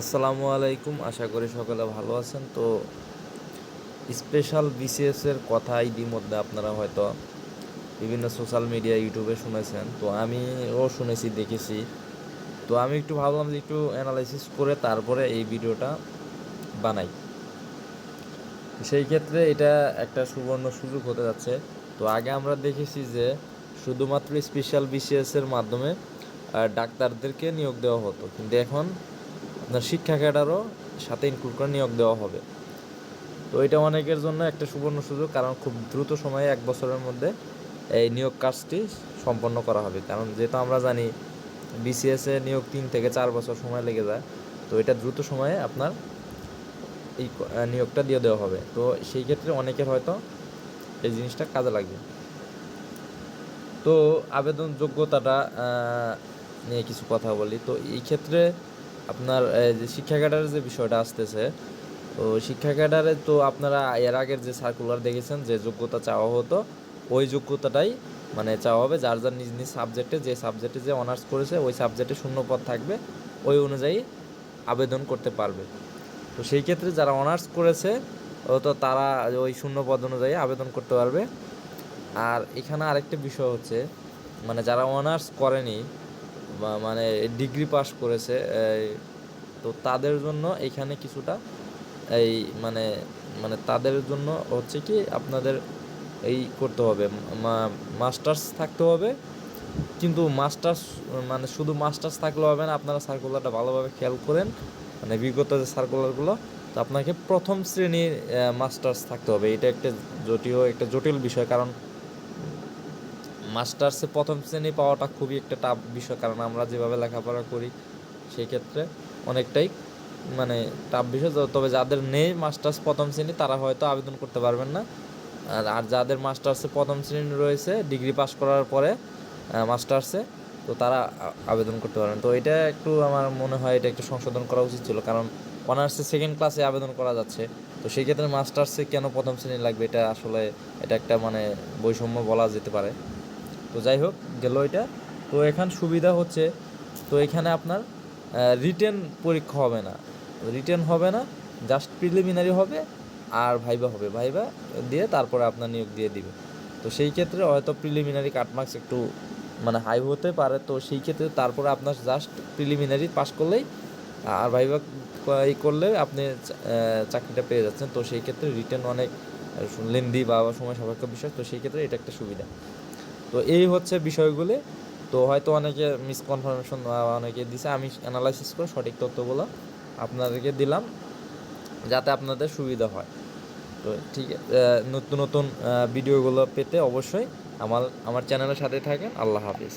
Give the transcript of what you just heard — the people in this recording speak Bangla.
আসসালামু আলাইকুম, আশা করি সকলে ভালো আছেন। তো স্পেশাল বিসিএস এর কথা ইতিমধ্যে আপনারা হয়তো বিভিন্ন সোশ্যাল মিডিয়া ইউটিউবে শুনেছেন। তো আমিও শুনেছি, দেখেছি। তো আমি একটু ভাবলাম যে একটু অ্যানালাইসিস করে তারপরে এই ভিডিওটা বানাই। সেই ক্ষেত্রে এটা একটা সুবর্ণ সুযোগ হতে যাচ্ছে। তো আগে আমরা দেখেছি যে শুধুমাত্র স্পেশাল বিসিএস এর মাধ্যমে ডাক্তারদেরকে নিয়োগ দেওয়া হতো। কিন্তু এখন আপনার শিক্ষা ক্যাডারও সাথে ইনক্লুড করে নিয়োগ দেওয়া হবে। তো এটা অনেকের জন্য একটা সুবর্ণ সুযোগ, কারণ খুব দ্রুত সময়ে এক বছরের মধ্যে এই নিয়োগ কাজটি সম্পন্ন করা হবে। কারণ যেহেতু আমরা জানি বিসিএস এ নিয়োগ তিন থেকে চার বছর সময় লেগে যায়, তো এটা দ্রুত সময়ে আপনার এই নিয়োগটা দিয়ে দেওয়া হবে। তো সেই ক্ষেত্রে অনেকের হয়তো এই জিনিসটা কাজে লাগবে। তো আবেদন যোগ্যতাটা নিয়ে কিছু কথা বলি। তো এই ক্ষেত্রে আপনার যে শিক্ষা ক্যাডারের যে বিষয়টা আসতেছে, তো শিক্ষা ক্যাডারে তো আপনারা এর আগের যে সার্কুলার দেখেছেন, যে যোগ্যতা চাওয়া হতো, ওই যোগ্যতাটাই মানে চাওয়া হবে, যার যার নিজ নিজ সাবজেক্টে যে সাবজেক্টে যে অনার্স করেছে, ওই সাবজেক্টে শূন্য পদ থাকবে, ওই অনুযায়ী আবেদন করতে পারবে। তো সেই ক্ষেত্রে যারা অনার্স করেছে তো তারা ওই শূন্য পদ অনুযায়ী আবেদন করতে পারবে। আর এখানে আরেকটা বিষয় হচ্ছে মানে যারা অনার্স করেনি মানে ডিগ্রি পাস করেছে তো তাদের জন্য এখানে কিছুটা এই মানে মানে তাদের জন্য হচ্ছে কি আপনাদের এই করতে হবে মাস্টার্স থাকতে হবে, কিন্তু মাস্টার্স মানে শুধু মাস্টার্স থাকলে হবে না, আপনারা সার্কুলারটা ভালোভাবে খেয়াল করেন মানে বিগত যে সার্কুলারগুলো তো আপনাকে প্রথম শ্রেণির মাস্টার্স থাকতে হবে, এটা একটা জটিল একটা জটিল বিষয়, কারণ মাস্টার্সে প্রথম শ্রেণি পাওয়াটা খুবই একটা টাফ বিষয়, কারণ আমরা যেভাবে লেখাপড়া করি সেই ক্ষেত্রে অনেকটাই মানে টাফ বিষয়। তবে যাদের নেই মাস্টার্স প্রথম শ্রেণি, তারা হয়তো আবেদন করতে পারবেন না। আর যাদের মাস্টার্সে প্রথম শ্রেণি রয়েছে, ডিগ্রি পাস করার পরে মাস্টার্সে, তো তারা আবেদন করতে পারবেন। তো এটা একটু আমার মনে হয় এটা একটু সংশোধন করা উচিত ছিল, কারণ অনার্সে সেকেন্ড ক্লাসে আবেদন করা যাচ্ছে। তো সেই ক্ষেত্রে মাস্টার্সে কেন প্রথম শ্রেণি লাগবে? এটা আসলে, এটা একটা মানে বৈষম্য বলা যেতে পারে। তো যাই হোক, গেল এটা। তো এখান সুবিধা হচ্ছে, তো এখানে আপনার রিটেন পরীক্ষা হবে না। রিটেন হবে না জাস্ট প্রিলিমিনারি হবে, আর ভাইবা হবে। ভাইবা দিয়ে তারপরে আপনার নিয়োগ দিয়ে দিবে। তো সেই ক্ষেত্রে হয়তো প্রিলিমিনারি কাটমার্কস একটু মানে হাই হতে পারে। তো সেই ক্ষেত্রে তারপরে আপনার জাস্ট প্রিলিমিনারি পাস করলেই, আর ভাইবা এই করলে আপনি চাকরিটা পেয়ে যাচ্ছেন। তো সেই ক্ষেত্রে রিটার্ন অনেক লেন্দি বা সময় সাপেক্ষ বিষয়। তো সেই ক্ষেত্রে এটা একটা সুবিধা। তো এই হচ্ছে বিষয়গুলি। তো হয়তো অনেকে মিসকনফার্মেশন অনেকে দিছে, আমি অ্যানালাইসিস করে সঠিক তথ্যগুলো আপনাদেরকে দিলাম, যাতে আপনাদের সুবিধা হয়। তো ঠিক নতুন নতুন ভিডিওগুলো পেতে অবশ্যই আমার আমার চ্যানেলের সাথে থাকেন। আল্লাহ হাফিজ।